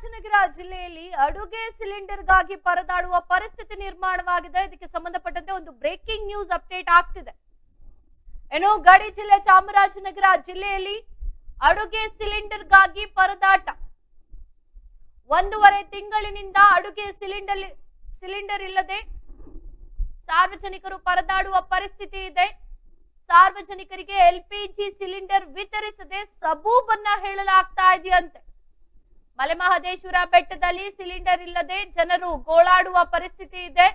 ಚಾಮರಾಜನಗರ ಜಿಲ್ಲೆಯಲ್ಲಿ ಅಡುಗೆ ಸಿಲಿಂಡರ್ಗಾಗಿ ಪರದಾಡುವ ಪರಿಸ್ಥಿತಿ ನಿರ್ಮಾಣವಾಗಿದೆ. ಇದಕ್ಕೆ ಸಂಬಂಧಪಟ್ಟಂತೆ ಒಂದು ಬ್ರೇಕಿಂಗ್ ನ್ಯೂಸ್ ಅಪ್ಡೇಟ್ ಆಗ್ತಿದೆ. ಏನೋ ಗಡಿ ಜಿಲ್ಲೆ ಚಾಮರಾಜನಗರ ಜಿಲ್ಲೆಯಲ್ಲಿ ಅಡುಗೆ ಸಿಲಿಂಡರ್ಗಾಗಿ ಪರದಾಟ. ಒಂದೂವರೆ ತಿಂಗಳಿನಿಂದ ಅಡುಗೆ ಸಿಲಿಂಡರ್ ಸಿಲಿಂಡರ್ ಇಲ್ಲದೆ ಸಾರ್ವಜನಿಕರು ಪರದಾಡುವ ಪರಿಸ್ಥಿತಿ ಇದೆ. ಸಾರ್ವಜನಿಕರಿಗೆ ಎಲ್ ಪಿ ಜಿ ಸಿಲಿಂಡರ್ ವಿತರಿಸದೆ ಸಬೂಬನ್ನ ಹೇಳಲಾಗ್ತಾ ಇದೆಯಂತೆ. ಮಲೆಮಹದೇಶ್ವರ ಬೆಟ್ಟದಲ್ಲಿ ಸಿಲಿಂಡರ್ ಇಲ್ಲದೆ ಜನರು ಗೋಳಾಡುವ ಪರಿಸ್ಥಿತಿ ಇದೆ.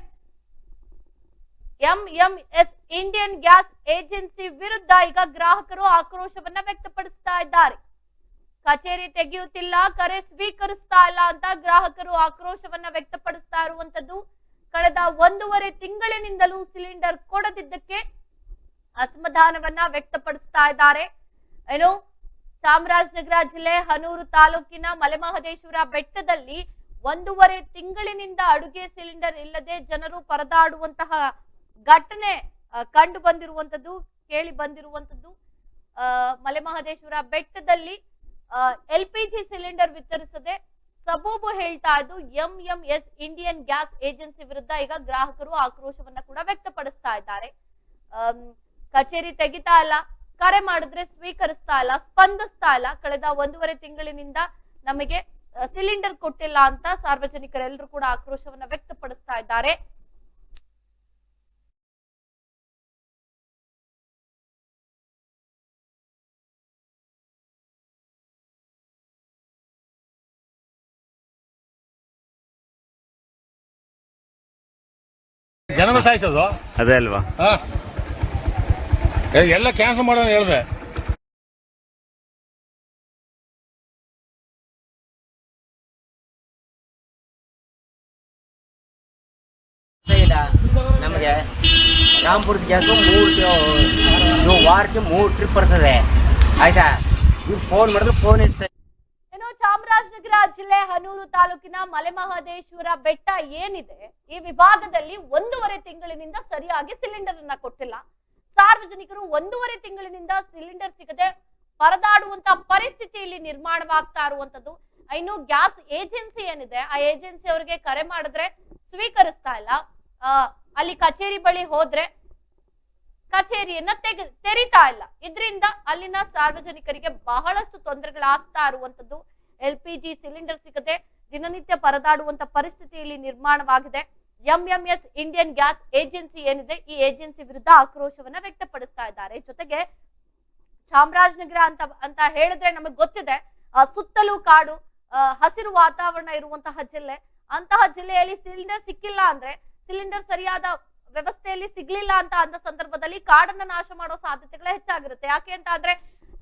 ಎಂಎಂಎಸ್ ಇಂಡಿಯನ್ ಗ್ಯಾಸ್ ಏಜೆನ್ಸಿ ವಿರುದ್ಧ ಈಗ ಗ್ರಾಹಕರು ಆಕ್ರೋಶವನ್ನ ವ್ಯಕ್ತಪಡಿಸ್ತಾ ಇದ್ದಾರೆ. ಕಚೇರಿ ತೆಗೆಯುತ್ತಿಲ್ಲ, ಕರೆ ಸ್ವೀಕರಿಸ್ತಾ ಇಲ್ಲ ಅಂತ ಗ್ರಾಹಕರು ಆಕ್ರೋಶವನ್ನ ವ್ಯಕ್ತಪಡಿಸ್ತಾ ಇರುವಂತದ್ದು ಕಳೆದ ಒಂದೂವರೆ ತಿಂಗಳಿನಿಂದಲೂ ಸಿಲಿಂಡರ್ ಕೊಡದಿದ್ದಕ್ಕೆ ಅಸಮಾಧಾನವನ್ನ ವ್ಯಕ್ತಪಡಿಸ್ತಾ ಇದ್ದಾರೆ. ಏನು ಚಾಮರಾಜನಗರ ಜಿಲ್ಲೆ ಹನೂರು ತಾಲೂಕಿನ ಮಲೆಮಹದೇಶ್ವರ ಬೆಟ್ಟದಲ್ಲಿ ಒಂದೂವರೆ ತಿಂಗಳಿನಿಂದ ಅಡುಗೆ ಸಿಲಿಂಡರ್ ಇಲ್ಲದೆ ಜನರು ಪರದಾಡುವಂತಹ ಘಟನೆ ಕಂಡು ಬಂದಿರುವಂತದ್ದು ಕೇಳಿ ಬಂದಿರುವಂತದ್ದು ಮಲೆಮಹದೇಶ್ವರ ಬೆಟ್ಟದಲ್ಲಿ ಎಲ್ ಪಿ ಜಿ ಸಿಲಿಂಡರ್ ವಿತರಿಸದೆ ಸಬೂಬು ಹೇಳ್ತಾ ಇದ್ದು, M M S Indian gas agency ವಿರುದ್ಧ ಈಗ ಗ್ರಾಹಕರು ಆಕ್ರೋಶವನ್ನ ಕೂಡ ವ್ಯಕ್ತಪಡಿಸ್ತಾ ಇದ್ದಾರೆ. ಕಚೇರಿ ತೆಗಿತಾ ಇಲ್ಲ. ಕರೆ ಮಾಡಿದ್ರೆ ಸ್ವೀಕರಿಸ್ತಾ ಇಲ್ಲ ಸ್ಪಂದಿಸ್ತಾ ಇಲ್ಲ. ಕಳೆದ ಒಂದೂವರೆ ತಿಂಗಳಿನಿಂದ ನಮಗೆ ಸಿಲಿಂಡರ್ ಕೊಟ್ಟಿಲ್ಲ ಅಂತ ಸಾರ್ವಜನಿಕರೆಲ್ಲರೂ ಕೂಡ ಆಕ್ರೋಶವನ್ನ ವ್ಯಕ್ತಪಡಿಸ್ತಾ ಇದ್ದಾರೆ. ಜನ ಸಾಯಿಸೋದು? ಅದೇ ಅಲ್ವಾ? ಎಲ್ಲ ಕ್ಯಾನ್ಸಲ್ ಮಾಡೋಣ ಹೇಳಿದೆ. ನಮಗೆ ರಾಂಪುರದ ಗ್ಯಾಸು ಮೂರು ವಾರಕ್ಕೆ ಮೂರು ಟ್ರಿಪ್ ಬರ್ತದೆ. ಆಯ್ತಾ? ಇವ್ರು ಫೋನ್ ಮಾಡಿದ್ರೆ ಫೋನ್ ಇರ್ತದೆ ಏನು ಚಾಮರಾಜನಗರ ಜಿಲ್ಲೆ ಹನೂರು ತಾಲೂಕಿನ ಮಲೆಮಹದೇಶ್ವರ ಬೆಟ್ಟ ಏನಿದೆ ಈ ವಿಭಾಗದಲ್ಲಿ ಒಂದೂವರೆ ತಿಂಗಳಿನಿಂದ ಸರಿಯಾಗಿ ಸಿಲಿಂಡರ್ ಅನ್ನ ಕೊಟ್ಟಿಲ್ಲ. ಸಾರ್ವಜನಿಕರು ಒಂದೂವರೆ ತಿಂಗಳಿನಿಂದ ಸಿಲಿಂಡರ್ ಸಿಗದೆ ಪರದಾಡುವಂತ ಪರಿಸ್ಥಿತಿ ಇಲ್ಲಿ ನಿರ್ಮಾಣವಾಗ್ತಾ ಇರುವಂತದ್ದು. ಇನ್ನು ಗ್ಯಾಸ್ ಏಜೆನ್ಸಿ ಏನಿದೆ, ಆ ಏಜೆನ್ಸಿ ಅವರಿಗೆ ಕರೆ ಮಾಡಿದ್ರೆ ಸ್ವೀಕರಿಸ್ತಾ ಇಲ್ಲ. ಅಲ್ಲಿ ಕಚೇರಿ ಬಳಿ ಹೋದ್ರೆ ಕಚೇರಿಯನ್ನ ತೆಗೆ, ತೆರಿತಾ ಇಲ್ಲ. ಇದರಿಂದ ಅಲ್ಲಿನ ಸಾರ್ವಜನಿಕರಿಗೆ ಬಹಳಷ್ಟು ತೊಂದರೆಗಳಾಗ್ತಾ ಇರುವಂತದ್ದು. ಎಲ್ ಪಿ ಜಿ ಸಿಲಿಂಡರ್ ಸಿಗದೆ ದಿನನಿತ್ಯ ಪರದಾಡುವಂತ ಪರಿಸ್ಥಿತಿ ಇಲ್ಲಿ ನಿರ್ಮಾಣವಾಗಿದೆ. ಎಂಎಂಎಸ್ ಇಂಡಿಯನ್ ಗ್ಯಾಸ್ ಏಜೆನ್ಸಿ ಏನಿದೆ ಈ ಏಜೆನ್ಸಿ ವಿರುದ್ಧ ಆಕ್ರೋಶವನ್ನ ವ್ಯಕ್ತಪಡಿಸ್ತಾ ಇದ್ದಾರೆ. ಜೊತೆಗೆ ಚಾಮರಾಜನಗರ ಅಂತ ಅಂತ ಹೇಳಿದ್ರೆ ನಮಗೆ ಗೊತ್ತಿದೆ ಆ, ಸುತ್ತಲೂ ಕಾಡು ಹಸಿರು ವಾತಾವರಣ ಇರುವಂತಹ ಜಿಲ್ಲೆ. ಅಂತಹ ಜಿಲ್ಲೆಯಲ್ಲಿ ಸಿಲಿಂಡರ್ ಸಿಕ್ಕಿಲ್ಲ ಅಂದ್ರೆ ಸಿಲಿಂಡರ್ ಸರಿಯಾದ ವ್ಯವಸ್ಥೆಯಲ್ಲಿ ಸಿಗ್ಲಿಲ್ಲ ಅಂತ ಅಂದ ಸಂದರ್ಭದಲ್ಲಿ ಕಾಡನ್ನ ನಾಶ ಮಾಡೋ ಸಾಧ್ಯತೆಗಳು ಹೆಚ್ಚಾಗಿರುತ್ತೆ. ಯಾಕೆ ಅಂತ ಅಂದ್ರೆ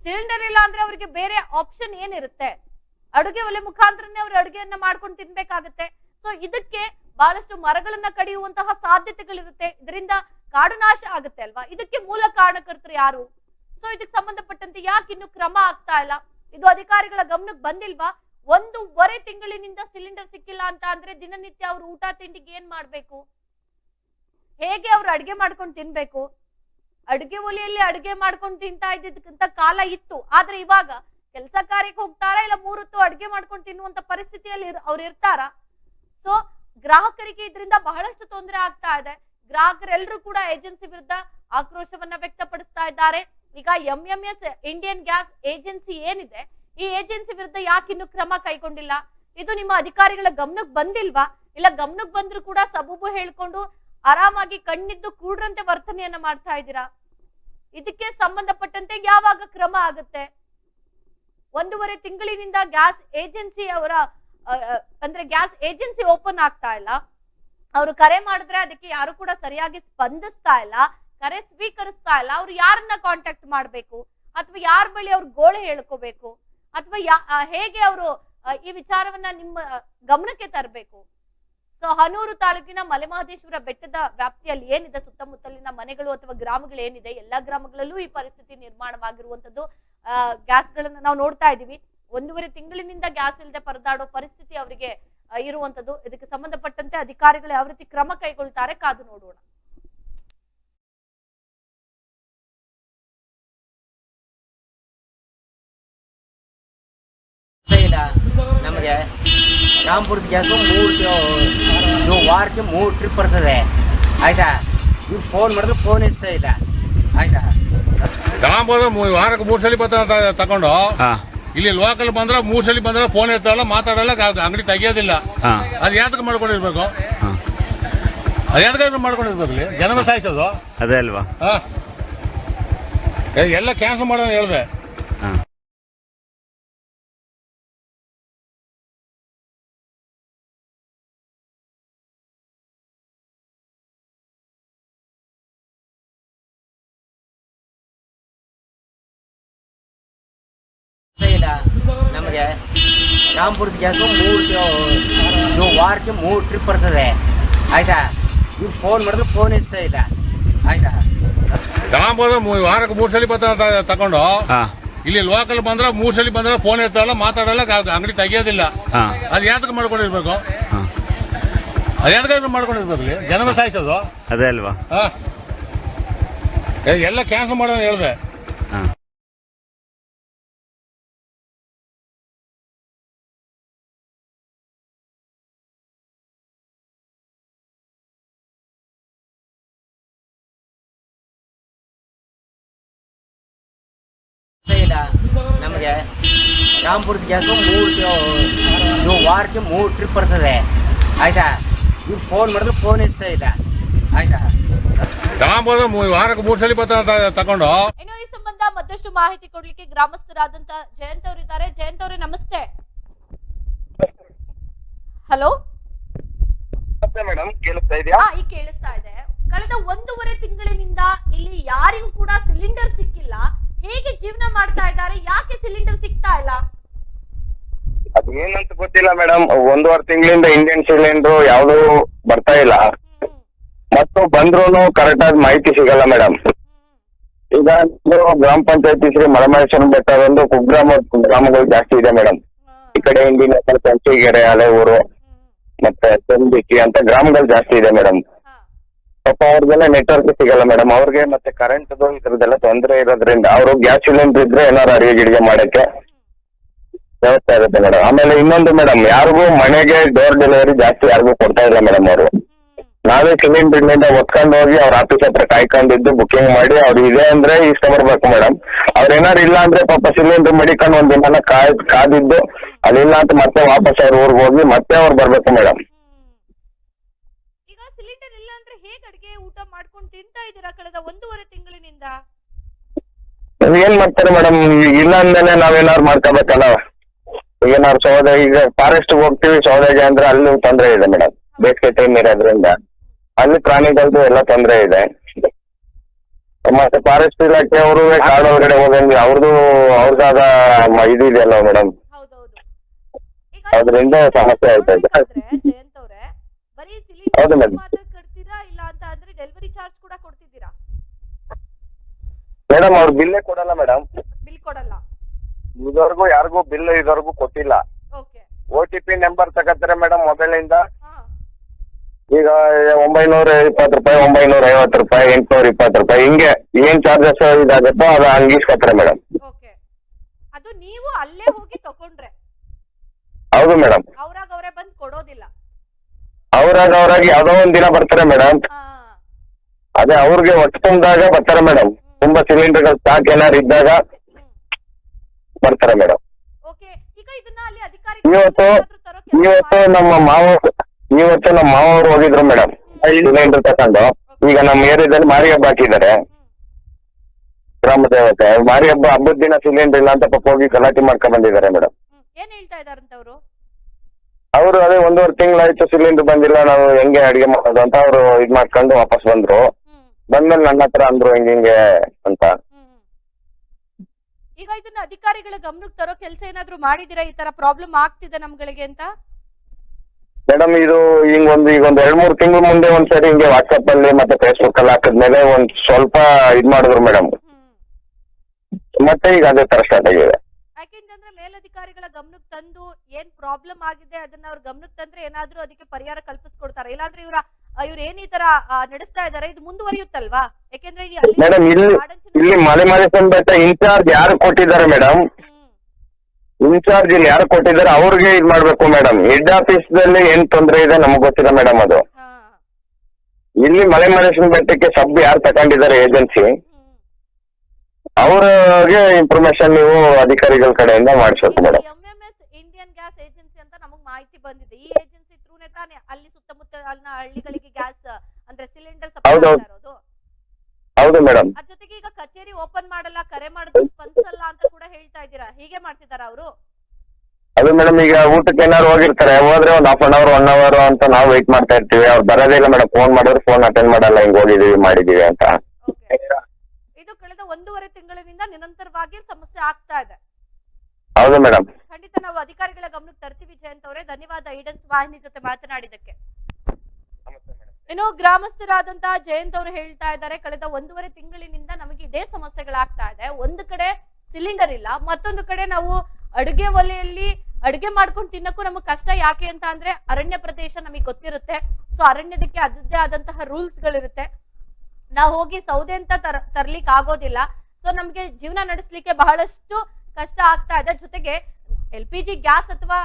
ಸಿಲಿಂಡರ್ ಇಲ್ಲ ಅಂದ್ರೆ ಅವರಿಗೆ ಬೇರೆ ಆಪ್ಷನ್ ಏನಿರುತ್ತೆ? ಅಡುಗೆ ಒಲೆ ಮುಖಾಂತರನೇ ಅವ್ರು ಅಡುಗೆಯನ್ನ ಮಾಡ್ಕೊಂಡು ತಿನ್ಬೇಕಾಗುತ್ತೆ. ಸೊ ಇದಕ್ಕೆ ಬಹಳಷ್ಟು ಮರಗಳನ್ನ ಕಡಿಯುವಂತಹ ಸಾಧ್ಯತೆಗಳಿರುತ್ತೆ. ಇದರಿಂದ ಕಾಡು ನಾಶ ಆಗುತ್ತೆ ಅಲ್ವಾ? ಇದಕ್ಕೆ ಮೂಲ ಕಾರಣಕರ್ತರು ಯಾರು? ಸೊ ಇದಕ್ಕೆ ಸಂಬಂಧಪಟ್ಟಂತೆ ಯಾಕೆ ಇನ್ನು ಕ್ರಮ ಆಗ್ತಾ ಇಲ್ಲ? ಇದು ಅಧಿಕಾರಿಗಳ ಗಮನಕ್ಕೆ ಬಂದಿಲ್ವಾ? ಒಂದೂವರೆ ತಿಂಗಳಿನಿಂದ ಸಿಲಿಂಡರ್ ಸಿಕ್ಕಿಲ್ಲ ಅಂತ ಅಂದ್ರೆ ದಿನನಿತ್ಯ ಅವ್ರು ಊಟ ತಿಂಡಿಗೆ ಏನ್ ಮಾಡ್ಬೇಕು? ಹೇಗೆ ಅವ್ರು ಅಡ್ಗೆ ಮಾಡ್ಕೊಂಡು ತಿನ್ಬೇಕು? ಅಡುಗೆ ಒಲೆಯಲ್ಲಿ ಅಡುಗೆ ಮಾಡ್ಕೊಂಡು ತಿಂತಾ ಇದ್ದಿದ್ದಕ್ಕಿಂತ ಕಾಲ ಇತ್ತು. ಆದ್ರೆ ಇವಾಗ ಕೆಲಸ ಕಾರ್ಯಕ್ಕೆ ಹೋಗ್ತಾರಾ ಇಲ್ಲ ಮೂರೊತ್ತು ಅಡುಗೆ ಮಾಡ್ಕೊಂಡು ತಿನ್ನುವಂತ ಪರಿಸ್ಥಿತಿಯಲ್ಲಿ ಅವ್ರು ಇರ್ತಾರಾ? ಸೊ ಗ್ರಾಹಕರಿಗೆ ಇದರಿಂದ ಬಹಳಷ್ಟು ತೊಂದರೆ ಆಗ್ತಾ ಇದೆ. ಗ್ರಾಹಕರೆಲ್ಲರೂ ಕೂಡ ಏಜೆನ್ಸಿ ವಿರುದ್ಧ ಆಕ್ರೋಶವನ್ನ ವ್ಯಕ್ತಪಡಿಸ್ತಾ ಇದ್ದಾರೆ. ಈಗ ಎಂಎಂಎಸ್ ಇಂಡಿಯನ್ ಗ್ಯಾಸ್ ಏಜೆನ್ಸಿ ಏನಿದೆ, ಈ ಏಜೆನ್ಸಿ ವಿರುದ್ಧ ಯಾಕೆ ಇನ್ನು ಕ್ರಮ ಕೈಗೊಂಡಿಲ್ಲ? ಇದು ನಿಮ್ಮ ಅಧಿಕಾರಿಗಳ ಗಮನಕ್ಕೆ ಬಂದಿಲ್ವಾ? ಇಲ್ಲ ಗಮನಕ್ಕೆ ಬಂದ್ರು ಕೂಡ ಸಬೂಬು ಹೇಳ್ಕೊಂಡು ಆರಾಮಾಗಿ ಕಣ್ಣಿದ್ದು ಕೂಡ್ರಂತೆ ವರ್ತನೆಯನ್ನ ಮಾಡ್ತಾ ಇದ್ದೀರಾ? ಇದಕ್ಕೆ ಸಂಬಂಧಪಟ್ಟಂತೆ ಯಾವಾಗ ಕ್ರಮ ಆಗುತ್ತೆ? ಒಂದೂವರೆ ತಿಂಗಳಿನಿಂದ ಗ್ಯಾಸ್ ಏಜೆನ್ಸಿ ಅವರ ಅಂದ್ರೆ ಗ್ಯಾಸ್ ಏಜೆನ್ಸಿ ಓಪನ್ ಆಗ್ತಾ ಇಲ್ಲ. ಅವರು ಕರೆ ಮಾಡಿದ್ರೆ ಅದಕ್ಕೆ ಯಾರು ಕೂಡ ಸರಿಯಾಗಿ ಸ್ಪಂದಿಸ್ತಾ ಇಲ್ಲ, ಕರೆ ಸ್ವೀಕರಿಸ್ತಾ ಇಲ್ಲ. ಅವ್ರು ಯಾರನ್ನ ಕಾಂಟ್ಯಾಕ್ಟ್ ಮಾಡ್ಬೇಕು? ಅಥವಾ ಯಾರ ಬಳಿ ಅವ್ರು ಗೋಳೆ ಹೇಳ್ಕೋಬೇಕು? ಅಥವಾ ಯಾ- ಹೇಗೆ ಅವರು ಈ ವಿಚಾರವನ್ನ ನಿಮ್ಮ ಗಮನಕ್ಕೆ ತರಬೇಕು? ಸೊ ಹನೂರು ತಾಲೂಕಿನ ಮಲೆಮಹದೇಶ್ವರ ಬೆಟ್ಟದ ವ್ಯಾಪ್ತಿಯಲ್ಲಿ ಏನಿದೆ, ಸುತ್ತಮುತ್ತಲಿನ ಮನೆಗಳು ಅಥವಾ ಗ್ರಾಮಗಳು ಏನಿದೆ, ಎಲ್ಲಾ ಗ್ರಾಮಗಳಲ್ಲೂ ಈ ಪರಿಸ್ಥಿತಿ ನಿರ್ಮಾಣವಾಗಿರುವಂತದ್ದು ಅಹ್ ಗ್ಯಾಸ್ಗಳನ್ನ ನಾವು ನೋಡ್ತಾ ಇದೀವಿ ಒಂದೂವರೆ ತಿಂಗಳಿನಿಂದ ಗ್ಯಾಸ್ ಇಲ್ಲದೆ ಪರದಾಡೋ ಪರಿಸ್ಥಿತಿ ಅವರಿಗೆ ಇರುವಂತದ್ದು. ಇದಕ್ಕೆ ಸಂಬಂಧಪಟ್ಟಂತೆ ಅಧಿಕಾರಿಗಳು ಯಾವ ರೀತಿ ಕ್ರಮ ಕೈಗೊಳ್ತಾರೆ ಕಾದು ನೋಡೋಣ. ನಮಗೆ ರಾಮ್ಪುರದ ಗ್ಯಾಸ್ ಮೂರು ವಾರಕ್ಕೆ ಮೂರು ಟ್ರಿಪ್ ಬರ್ತದೆ. ಆಯ್ತಾ? ಇವ್ರು ಫೋನ್ ಮಾಡಿದ್ರೆ ಫೋನ್ ಎತ್ತಾ ಇಲ್ಲ. ಆಯ್ತಾ? ರಾಂಪುರ ಮೂ- ವಾರಕ್ಕೆ ಮೂರು ಸಲ ಬರ್ತಾರೆ ತಗೊಂಡು? ಹಾ. ಇಲ್ಲಿ ಲೋಕಲ್ ಬಂದ್ರೆ ಮೂರ್ ಸಲ ಬಂದ್ರೆ ಫೋನ್ ಇರ್ತಾವಲ್ಲ ಮಾತಾಡಲ್ಲ ಅಂಗಡಿ ತೆಗಿಯೋದಿಲ್ಲ. ಅದ್ ಯಾತಕ್ಕೆ ಮಾಡ್ಕೊಂಡಿರ್ಬೇಕು? ಹಾ. ಅದು ಯಾತಕ್ಕೆ ಮಾಡ್ಕೊಂಡಿರ್ಬೇಕು ಇಲ್ಲಿ? ಜನನ ಸಾಯಿಸೋದು? ಅದೇ ಅಲ್ವಾ? ಎಲ್ಲ ಕ್ಯಾನ್ಸಲ್ ಮಾಡೋಣ ಹೇಳಿದೆ. ನಮಗೆ ರಾಂಪುರದ ಗ್ಯಾಸು ಮೂರು ಇದು ವಾರಕ್ಕೆ ಮೂರು ಟ್ರಿಪ್ ಬರ್ತದೆ. ಆಯ್ತಾ? ಇವ್ರು ಫೋನ್ ಮಾಡಿದ್ರೆ ಫೋನ್ ಎತ್ತಾ ಇಲ್ಲ. ಆಯ್ತಾ? ರಾಮಪುರ ಮೂ- ವಾರಕ್ಕೆ ಮೂರು ಸಲ ಬರ್ತಾನೆ ತಗೊಂಡು ಹಾ. ಇಲ್ಲಿ ಲೋಕಲ್ ಬಂದ್ರೆ ಮೂರು ಸಲ ಬಂದ್ರೆ ಫೋನ್ ಎತ್ತಲ್ಲ ಮಾತಾಡಲ್ಲ ಅಂಗಡಿ ತೆಗಿಯೋದಿಲ್ಲ. ಹಾ. ಅದು ಯಾತಕ್ಕೆ ಮಾಡ್ಕೊಂಡಿರ್ಬೇಕು? ಹಾ. ಅದು ಯಾತಕ್ಕೆ ಮಾಡ್ಕೊಂಡಿರ್ಬೇಕು ಇಲ್ಲಿ? ಜನನ ಸಾಯಿಸೋದು? ಅದೇ ಅಲ್ವಾ? ಹಾ. ಏ, ಎಲ್ಲ ಕ್ಯಾನ್ಸಲ್ ಮಾಡೋಣ ಹೇಳಿದೆ. ನಮಗೆ ಗ್ಯಾಸು ಮೂರು ಇದು ವಾರಕ್ಕೆ ಮೂರು ಟ್ರಿಪ್ ಬರ್ತದೆ. ಆಯ್ತಾ? ನೀವು ಫೋನ್ ಮಾಡಿದ್ರೆ ಫೋನ್ ಎತ್ತಾ ಇಲ್ಲ. ಆಯ್ತಾ? ವಾರಕ್ಕೆ ಮೂರ್ ಸಲ ತಕೊಂಡು ಇನ್ನು ಈ ಸಂಬಂಧ ಮತ್ತಷ್ಟು ಮಾಹಿತಿ ಕೊಡ್ಲಿಕ್ಕೆ ಗ್ರಾಮಸ್ಥರಾದಂತ ಜಯಂತ್ ಅವರಿದ್ದಾರೆ. ಜಯಂತ್ ಅವರೇ ನಮಸ್ತೆ. ಹಲೋ ಮೇಡಮ್ ಕೇಳಿಸ್ತಾ ಇದೆಯಾ? ಹಾ ಈಗ ಕೇಳಿಸ್ತಾ ಇದೆ. ಕಳೆದ ಒಂದೂವರೆ ತಿಂಗಳಿನಿಂದ ಇಲ್ಲಿ ಯಾರಿಗೂ ಕೂಡ ಸಿಲಿಂಡರ್ ಸಿಕ್ಕಿಲ್ಲ. ಹೇಗೆ ಜೀವನ ಮಾಡ್ತಾ ಇದ್ದಾರೆ? ಯಾಕೆ ಸಿಲಿಂಡರ್ ಸಿಗ್ತಾ ಇಲ್ಲ? ಅದೇನಂತ ಗೊತ್ತಿಲ್ಲ ಮೇಡಮ್ ಒಂದೂವರೆ ತಿಂಗಳಿಂದ ಇಂಡಿಯನ್ ಸಿಲಿಂಡರ್ ಯಾವ್ದು ಬರ್ತಾ ಇಲ್ಲ. ಮತ್ತು ಬಂದ್ರು ಕರೆಕ್ಟ್ ಆಗಿ ಮಾಹಿತಿ ಸಿಗಲ್ಲ ಮೇಡಮ್ ಈಗ ಗ್ರಾಮ ಪಂಚಾಯತಿ ಶ್ರೀ ಮಲಮೇಶ್ವರ ಬೆಟ್ಟ ಒಂದು ಕುಗ್ರಾಮ ಗ್ರಾಮಗಳು ಜಾಸ್ತಿ ಇದೆ ಮೇಡಮ್ ಈ ಕಡೆ ಇಂಡಿಯನ್ ಕಂಚಿಗೆರೆ ಹಳೆ ಊರು ಮತ್ತೆ ಚಂದಿಕ್ಕಿ ಅಂತ ಗ್ರಾಮಗಳು ಜಾಸ್ತಿ ಇದೆ ಮೇಡಮ್ ಪಾಪ ಅವ್ರಿಗೆಲ್ಲ ನೆಟ್ವರ್ಕ್ ಸಿಗಲ್ಲ ಮೇಡಮ್ ಅವ್ರಿಗೆ ಮತ್ತೆ ಕರೆಂಟ್ ಇದ್ರದ್ದೆಲ್ಲ ತೊಂದರೆ ಇರೋದ್ರಿಂದ ಅವರು ಗ್ಯಾಸ್ ಸಿಲಿಂಡರ್ ಇದ್ರೆ ಏನಾರು ಅಡಿಗೆ ಗಿಡಿಗೆ ಮಾಡಕ್ಕೆ ವ್ಯವಸ್ಥೆ ಆಗುತ್ತೆ ಮೇಡಮ್ ಆಮೇಲೆ ಇನ್ನೊಂದು ಮೇಡಮ್ ಯಾರಿಗೂ ಮನೆಗೆ ಡೋರ್ ಡೆಲಿವರಿ ಜಾಸ್ತಿ ಯಾರಿಗೂ ಕೊಡ್ತಾ ಇಲ್ಲ ಮೇಡಮ್ ಅವರು. ನಾವೇ ಸಿಲಿಂಡರ್ನಿಂದ ಒತ್ಕೊಂಡು ಹೋಗಿ ಅವ್ರ ಆಫೀಸ್ ಹತ್ರ ಕಾಯ್ಕೊಂಡಿದ್ದು ಬುಕಿಂಗ್ ಮಾಡಿ ಅವ್ರು ಇದೆ ಅಂದ್ರೆ ಬರ್ಬೇಕು ಮೇಡಮ್ ಅವ್ರ ಏನಾರು ಇಲ್ಲ ಅಂದ್ರೆ ಪಾಪ ಸಿಲಿಂಡರ್ ಮಡಿಕೊಂಡು ಒಂದ್ ದಿನ ಕಾಯ್, ಕಾದಿದ್ದು ಅಲ್ಲಿಲ್ಲ ಅಂತ ಮತ್ತೆ ವಾಪಸ್ ಅವ್ರ ಊರಿಗೆ ಹೋಗಿ ಮತ್ತೆ ಅವ್ರು ಬರ್ಬೇಕು ಮೇಡಮ್ ಹ್ಮ್. ಈಗ ಸಿಲಿಂಡರ್ ಇಲ್ಲ ಅಂದ್ರೆ ಹೇಗೆ ಅಡಿಗೆ ಊಟ ಮಾಡ್ಕೊಂಡು ತಿಂತಾ ಇದ್ದೀರಾ ಕಳೆದ ಒಂದೂವರೆ ತಿಂಗಳಿನಿಂದ? ಏನ್ ಮಾಡ್ತಾರೆ ಮೇಡಮ್ ಇಲ್ಲ ಅಂದಮೇಲೆ ನಾವೇನಾದ್ರು ಮಾಡ್ಕೋಬೇಕಲ್ಲ? ಏನಾದ್ರು ಸೌದೆ ಈಗ ಫಾರೆಸ್ಟ್ ಹೋಗ್ತೀವಿ ಸೌದೆಗೆ ಅಂದ್ರೆ ಅಲ್ಲಿ ತೊಂದರೆ ಇದೆ ಮೇಡಮ್ ಬೇಸಿಗೆ ಟೈಮ್ ಇರೋದ್ರಿಂದ. ಅಲ್ಲಿ ಪ್ರಾಣಿಗಳದ್ದು ಎಲ್ಲ ತೊಂದರೆ ಇದೆ. ಮತ್ತೆ ಫಾರೆಸ್ಟ್ ಇಲಾಖೆ ಅವರು ಕಾಡು ಹೊರಗಡೆ ಹೋದಂಗೆ ಅವ್ರದ್ದು ಅವ್ರದ್ದಾದ ಇದು ಇದೆಯಲ್ಲ ಮೇಡಮ್ ಅದರಿಂದ ಸಮಸ್ಯೆ ಆಯ್ತಾ ಇದೆ. ಹೌದು ಸಿಲಿಂಡರ್ madam. ಮಾತ್ರ ಕಟ್ತೀರಾ ಇಲ್ಲ ಅಂತ ಅಂದ್ರೆ ಡೆಲಿವರಿ ಚಾರ್ಜ್ ಕೂಡ ಕೊಡ್ತಿದ್ದೀರಾ? ಮೇಡಮ್ ಅವ್ರು ಬಿಲ್ಲೇ ಕೊಡಲ್ಲ ಮೇಡಮ್. ಬಿಲ್ ಕೊಡಲ್ಲ? ಇದುವರೆಗೂ ಯಾರಿಗೂ ಬಿಲ್ ಇದುವರೆಗೂ ಕೊಟ್ಟಿಲ್ಲ. Okay. O T P number ತಗೋತಾರೆ ಮೇಡಮ್ ಮೊಬೈಲಿಂದ. ಹಾ. ಈಗ ಒಂಬೈನೂರ ಇಪ್ಪತ್ತು ರೂಪಾಯಿ ಒಂಬೈನೂರ ಐವತ್ತು ರೂಪಾಯಿ ಎಂಟ್ನೂರ ಇಪ್ಪತ್ತು ರೂಪಾಯಿ. ಹಿಂಗೆ ಏನ್ ಚಾರ್ಜಸ್ ಇದಾಗುತ್ತೋ ಅದು ಹಂಗೆ ಇಸ್ಕೊತಾರೆ ಮೇಡಮ್. ಓಕೆ. ಅದು ನೀವು ಅಲ್ಲೇ ಹೋಗಿ ತಕೊಂಡ್ರೆ. ಹೌದು ಮೇಡಮ್. ಅವ್ರಾಗ ಅವರೇ ಬಂದು ಕೊಡೋದಿಲ್ಲ. ಅವ್ರಾಗ ಅವರಾಗಿ ಯಾವ್ದೋ ಒಂದ್ ದಿನ ಬರ್ತಾರೆ ಮೇಡಮ್. ಹಾ. ಅದೇ ಅವ್ರಿಗೆ ಹೊಟ್ಟೆ ತುಂಬಿದಾಗ ಬರ್ತಾರೆ ಮೇಡಮ್. ತುಂಬಾ ಸಿಲಿಂಡರ್ಗಳು ಸ್ಟಾಕ್ ಏನಾದ್ರು ಇದ್ದಾಗ ಬರ್ತಾರೆ ಮೇಡಮ್. ಇವತ್ತು ಇವತ್ತು ನಮ್ಮ ಮಾವ ಇವತ್ತು ನಮ್ಮ ಮಾವರು ಹೋಗಿದ್ರು ಮೇಡಮ್ ಸಿಲಿಂಡರ್ ತಕೊಂಡು ಈಗ ನಮ್ಮ ಏರಿಯಾದಲ್ಲಿ ಮಾರಿ ಹಬ್ಬ ಹಾಕಿದ್ದಾರೆ ಗ್ರಾಮ ದೇವತೆ ಮಾರಿ ಹಬ್ಬ ಹಬ್ಬದ ದಿನ ಸಿಲಿಂಡರ್ ಇಲ್ಲ ಅಂತ ಪಾಪ ಹೋಗಿ ಗಲಾಟೆ ಮಾಡ್ಕೊಂಡ್ ಬಂದಿದ್ದಾರೆ ಮೇಡಮ್. ಏನ್ ಹೇಳ್ತಾ ಇದಾರಂತವ್ರು ಅವರು? ಅದೇ ಒಂದೂವರೆ ತಿಂಗಳಾಯ್ತು ಸಿಲಿಂಡರ್ ಬಂದಿಲ್ಲ ನಾವು ಹೆಂಗೆ ಅಡಿಗೆ ಮಾಡೋದು ಅಂತ ಅವರು ಇದ್ ಮಾಡ್ಕೊಂಡು ವಾಪಸ್ ಬಂದ್ರು. ಬಂದ್ಮೇಲೆ ನನ್ನ ಹತ್ರ ಅಂದ್ರು ಹಿಂಗೆ ಹಿಂಗೆ ಅಂತ. ಈಗ ಇದನ್ನ ಅಧಿಕಾರಿಗಳ ಗಮನಕ್ಕೆ ತರೋ ಕೆಲಸ ಏನಾದ್ರು ಮಾಡಿದಿರಾ ಈ ತರ ಪ್ರಾಬ್ಲಮ್ ಆಗ್ತಿದೆ ನಮ್ಗಳಿಗೆ ಅಂತ? ಮೇಡಮ್ ಇದು ಹಿಂಗ್ ಒಂದು ಈಗ ಒಂದ್ ಎರಡ್ ಮೂರ್ ತಿಂಗಳ ಮುಂದೆ ಒಂದ್ಸರಿ ಹಿಂಗೆ ವಾಟ್ಸಪ್ ಅಲ್ಲಿ ಮತ್ತೆ ಫೇಸ್ಬುಕ್ ಅಲ್ಲಿ ಹಾಕಿದ್ಮೇಲೆ ಒಂದ್ ಸ್ವಲ್ಪ ಇದ್ ಮಾಡಿದ್ರು ಮೇಡಮ್. ಮತ್ತೆ ಈಗ ಅದೇ ತರ ಸ್ಟಾರ್ಟ್ ಆಗಿದೆ. ಯಾಕೆಂತಂದ್ರೆ ಮೇಲಧಿಕಾರಿಗಳ ಗಮನಕ್ಕೆ ತಂದು ಏನ್ ಪ್ರಾಬ್ಲಮ್ ಆಗಿದೆ ಅದನ್ನ ಅವ್ರ ಗಮನಕ್ಕೆ ತಂದ್ರೆ ಏನಾದ್ರೂ ಅದಕ್ಕೆ ಪರಿಹಾರ ಕಲ್ಪಿಸ್ಕೊಡ್ತಾರೆ. ಇಲ್ಲಾಂದ್ರೆ ಇವ್ರ ಇವ್ರು ಏನ್ ಈ ತರ ನಡೆಸ್ತಾ ಇದಾರೆ ಇದು ಮುಂದುವರಿಯುತ್ತಲ್ವಾ? ಯಾಕೆಂದ್ರೆ ಮೇಡಮ್ ಇಲ್ಲಿ ಇಲ್ಲಿ ಮಲೆ ಮಲೆಸನ್ ಬೆಟ್ಟ ಇನ್ಚಾರ್ಜ್ ಯಾರು ಕೊಟ್ಟಿದ್ದಾರೆ ಮೇಡಮ್? ಇನ್ಚಾರ್ಜ್ ಇಲ್ಲಿ ಯಾರು ಕೊಟ್ಟಿದ್ದಾರೆ ಅವ್ರಿಗೆ ಇದ್ ಮಾಡ್ಬೇಕು ಮೇಡಮ್. ಹೆಡ್ ಆಫೀಸ್ ದಲ್ಲಿ ಏನ್ ತೊಂದ್ರೆ ಇದೆ ನಮಗ್ ಗೊತ್ತಿಲ್ಲ ಮೇಡಮ್ ಅದು. ಇಲ್ಲಿ ಮಲೆ ಮಹದೇಶ್ವರ ಬೆಟ್ಟಕ್ಕೆ ಸಬ್ ಯಾರು ತಗೊಂಡಿದ್ದಾರೆ ಏಜೆನ್ಸಿ? ಅವ್ರಿಗೆ ಇನ್ಫಾರ್ಮೇಶನ್ ನೀವು ಅಧಿಕಾರಿಗಳ ಕಡೆಯಿಂದ ಮಾಡಿಸ್ಬೇಕು ಮೇಡಮ್. ಇಂಡಿಯನ್ ಗ್ಯಾಸ್ ಏಜೆನ್ಸಿ ಅಂತ ನಮಗ್ ಮಾಹಿತಿ ಬಂದಿದೆ. ಈ ಏಜೆನ್ಸಿ ಥ್ರೂನೇ ತಾನೆ ಅಲ್ಲಿ ಸುತ್ತಮುತ್ತ ಅಲ್ಲಿನ ಹಳ್ಳಿಗಳಿಗೆ ಗ್ಯಾಸ್ ಅಂದ್ರೆ ಸಿಲಿಂಡರ್ ಸಪ್ಲೈ ಮಾಡ್ತಾ ಇರೋದು? ಹೌದು ಮೇಡಮ್. ಅದ್ ಜೊತೆಗೆ ಈಗ ಕಚೇರಿ ಓಪನ್ ಮಾಡಲ್ಲ ಕರೆ ಮಾಡಿದ್ರು ಸ್ಪಂದಿಸಲ್ಲ ಅಂತ ಕೂಡ ಹೇಳ್ತಾ ಇದ್ದೀರಾ? ಹೀಗೆ ಮಾಡ್ತಿದಾರ ಅವರು? ಅದು ಮೇಡಮ್ ಈಗ ಊಟಕ್ಕೆ ಏನಾದ್ರು ಹೋಗಿರ್ತಾರೆ ಹೋದ್ರೆ ಒಂದ್ half an hour one hour ಅಂತ ನಾವು ವೇಟ್ ಮಾಡ್ತಾ ಇರ್ತೀವಿ. ಅವ್ರು ಬರೋದೇ ಇಲ್ಲ ಮೇಡಮ್ ಫೋನ್ ಮಾಡಿದ್ರೆ ಫೋನ್ ಅಟೆಂಡ್ ಮಾಡಲ್ಲ ಹಿಂಗ್ ಹೋಗಿದೀವಿ ಮಾಡಿದೀವಿ ಅಂತ. ಇದು ಕಳೆದ ಒಂದೂವರೆ ತಿಂಗಳಿನಿಂದ ನಿರಂತರವಾಗಿ ಸಮಸ್ಯೆ ಆಗ್ತಾ ಇದೆ. ಹೌದು ಮೇಡಮ್ ಖಂಡಿತ ನಾವು ಅಧಿಕಾರಿಗಳ ಗಮನಕ್ಕೆ ತರ್ತೀವಿ ಜಯಂತ್ ಅವರೇ. ಧನ್ಯವಾದ ಈಡನ್ಸ್ ವಾಹಿನಿ ಜೊತೆ ಮಾತನಾಡಿದಕ್ಕೆ ಇನ್ನು ಗ್ರಾಮಸ್ಥರಾದಂತಹ ಜಯಂತ್ ಅವರು ಹೇಳ್ತಾ ಇದ್ದಾರೆ ಕಳೆದ ಒಂದೂವರೆ ತಿಂಗಳಿನಿಂದ ನಮಗೆ ಇದೇ ಸಮಸ್ಯೆಗಳಾಗ್ತಾ ಇದೆ. ಒಂದು ಕಡೆ ಸಿಲಿಂಡರ್ ಇಲ್ಲ ಮತ್ತೊಂದು ಕಡೆ ನಾವು ಅಡುಗೆ ಒಲೆಯಲ್ಲಿ ಅಡುಗೆ ಮಾಡ್ಕೊಂಡು ತಿನ್ನಕ್ಕೂ ನಮಗೆ ಕಷ್ಟ ಯಾಕೆ ಅಂತ ಅಂದ್ರೆ ಅರಣ್ಯ ಪ್ರದೇಶ ನಮಗೆ ಗೊತ್ತಿರುತ್ತೆ. ಸೊ ಅರಣ್ಯದಕ್ಕೆ ಅದರದ್ದೇ ಆದಂತಹ ರೂಲ್ಸ್ ಗಳಿರುತ್ತೆ. ನಾವು ಹೋಗಿ ಸೌದೆ ಅಂತ ತರ್ ತರ್ಲಿಕ್ಕೆ ಆಗೋದಿಲ್ಲ ಸೊ ನಮ್ಗೆ ಜೀವನ ನಡೆಸಲಿಕ್ಕೆ ಬಹಳಷ್ಟು ಕಷ್ಟ ಆಗ್ತಾ ಇದೆ. ಜೊತೆಗೆ ಎಲ್ ಪಿ ಜಿ ಗ್ಯಾಸ್ ಅಥವಾ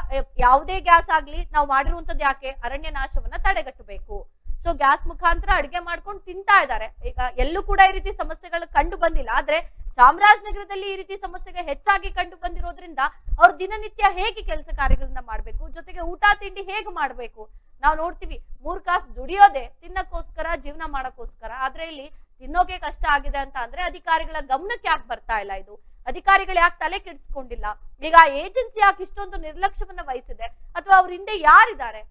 ಯಾವುದೇ ಗ್ಯಾಸ್ ಆಗ್ಲಿ ನಾವು ಮಾಡಿರುವಂತದ್ದು ಯಾಕೆ? ಅರಣ್ಯ ನಾಶವನ್ನ ತಡೆಗಟ್ಟಬೇಕು. ಸೊ ಗ್ಯಾಸ್ ಮುಖಾಂತರ ಅಡಿಗೆ ಮಾಡ್ಕೊಂಡು ತಿಂತಾ ಇದ್ದಾರೆ. ಈಗ ಎಲ್ಲೂ ಕೂಡ ಈ ರೀತಿ ಸಮಸ್ಯೆಗಳು ಕಂಡು ಬಂದಿಲ್ಲ. ಆದ್ರೆ ಚಾಮರಾಜನಗರದಲ್ಲಿ ಈ ರೀತಿ ಸಮಸ್ಯೆಗೆ ಹೆಚ್ಚಾಗಿ ಕಂಡು ಬಂದಿರೋದ್ರಿಂದ ಅವ್ರು ದಿನನಿತ್ಯ ಹೇಗೆ ಕೆಲಸ ಕಾರ್ಯಗಳನ್ನ ಮಾಡ್ಬೇಕು? ಜೊತೆಗೆ ಊಟ, ತಿಂಡಿ ಹೇಗೆ ಮಾಡ್ಬೇಕು? ನಾವು ನೋಡ್ತೀವಿ, ಮೂರ್ ಕಾಸು ದುಡಿಯೋದೆ ತಿನ್ನಕ್ಕೋಸ್ಕರ, ಜೀವನ ಮಾಡಕ್ಕೋಸ್ಕರ. ಆದ್ರೆ ಇಲ್ಲಿ ತಿನ್ನೋಕೆ ಕಷ್ಟ ಆಗಿದೆ ಅಂತ ಅಂದ್ರೆ ಅಧಿಕಾರಿಗಳ ಗಮನಕ್ಕೆ ಯಾಕೆ ಬರ್ತಾ ಇಲ್ಲ ಇದು? ಅಧಿಕಾರಿಗಳು ಯಾಕೆ ತಲೆ ಕೆಡಿಸ್ಕೊಂಡಿಲ್ಲ. ಈಗ ಏಜೆನ್ಸಿ ಯಾಕೆ ಇಷ್ಟೊಂದು ನಿರ್ಲಕ್ಷ್ಯವನ್ನ ವಹಿಸಿದೆ. ಅಥವಾ ಅವ್ರ ಹಿಂದೆ ಯಾರಿದ್ದಾರೆ?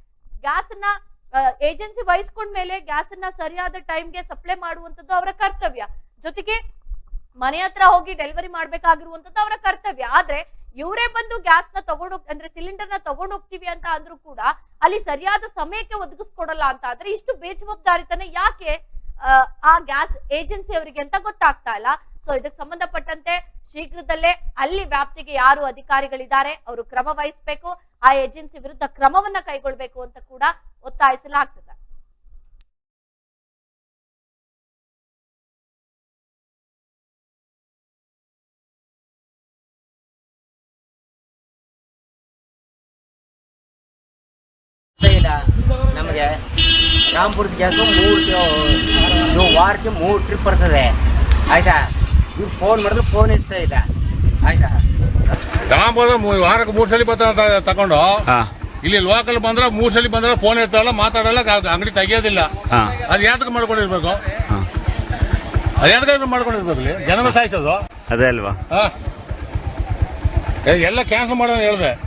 ಗ್ಯಾಸ್ ಅನ್ನ ಏಜೆನ್ಸಿ ವಹಿಸ್ಕೊಂಡ್ಮೇಲೆ ಗ್ಯಾಸ್ ಅನ್ನ ಸರಿಯಾದ ಟೈಮ್ಗೆ ಸಪ್ಲೈ ಮಾಡುವಂಥದ್ದು ಅವರ ಕರ್ತವ್ಯ. ಜೊತೆಗೆ ಮನೆ ಹತ್ರ ಹೋಗಿ ಡೆಲಿವರಿ ಮಾಡ್ಬೇಕಾಗಿರುವಂತದ್ದು ಅವರ ಕರ್ತವ್ಯ. ಆದ್ರೆ ಇವರೇ ಬಂದು ಗ್ಯಾಸ್ನ ತಗೊಂಡೋಗ್, ಅಂದ್ರೆ ಸಿಲಿಂಡರ್ನ ತಗೊಂಡ್ ಹೋಗ್ತೀವಿ ಅಂತ ಅಂದ್ರೂ ಕೂಡ ಅಲ್ಲಿ ಸರಿಯಾದ ಸಮಯಕ್ಕೆ ಒದಗಿಸ್ಕೊಡಲ್ಲ ಅಂತ ಆದ್ರೆ ಇಷ್ಟು ಬೇಜವಾಬ್ದಾರಿತನ ಯಾಕೆ ಆ ಗ್ಯಾಸ್ ಏಜೆನ್ಸಿ ಅವರಿಗೆ ಅಂತ ಗೊತ್ತಾಗ್ತಾ ಇಲ್ಲ. ಸೊ ಇದಕ್ಕೆ ಸಂಬಂಧಪಟ್ಟಂತೆ ಶೀಘ್ರದಲ್ಲೇ ಅಲ್ಲಿ ವ್ಯಾಪ್ತಿಗೆ ಯಾರು ಅಧಿಕಾರಿಗಳಿದ್ದಾರೆ, ಅವರು ಕ್ರಮ ವಹಿಸಬೇಕು, ಆ ಏಜೆನ್ಸಿ ವಿರುದ್ಧ ಕ್ರಮವನ್ನ ಕೈಗೊಳ್ಬೇಕು ಅಂತ ಕೂಡ ಒತ್ತಾಯಿಸಲಾಗ್ತದೆ. ನಮಗೆ ಗ್ಯಾಸು ಮೂರು ವಾರಕ್ಕೆ ಮೂರು ಟ್ರಿಪ್ ಬರ್ತದೆ. ಆಯ್ತಾ? ಇವ್ರು ಫೋನ್ ಮಾಡಿದ್ರು ಫೋನ್ ಎತ್ತಾ ಇಲ್ಲ. ಆಯ್ತಾ? ಮೂ- ವಾರಕ್ಕೆ ಮೂರು ಸಲ ಬರ್ತಾನೆ ತಗೊಂಡು. ಹಾ. ಇಲ್ಲಿ ಲೋಕಲ್ ಬಂದ್ರೆ ಮೂರು ಸಲ ಬಂದ್ರೆ ಫೋನ್ ಇರ್ತಾರಲ್ಲ ಮಾತಾಡಲ್ಲ ಅಂಗಡಿ ತೆಗಿಯೋದಿಲ್ಲ. ಹಾ. ಅದು ಯಾತಕ್ಕೆ ಮಾಡ್ಕೊಂಡಿರ್ಬೇಕು? ಹಾ. ಅದು ಯಾತಕ್ಕೆ ಮಾಡ್ಕೊಂಡಿರ್ಬೇಕು ಇಲ್ಲಿ? ಜನನ ಸಾಯಿಸೋದು? ಅದೇ ಅಲ್ವಾ? ಹಾ. ಏ, ಎಲ್ಲ ಕ್ಯಾನ್ಸಲ್ ಮಾಡೋದು ಹೇಳಿದೆ.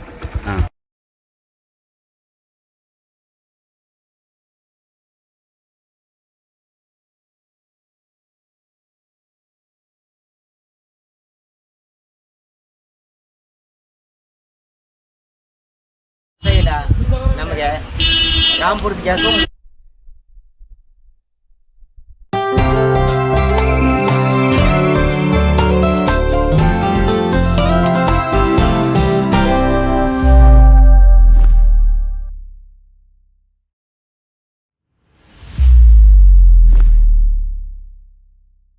ಇಲ್ಲ ನಮಗೆ ರಾಂಪುರದ ಗ್ಯಾಸು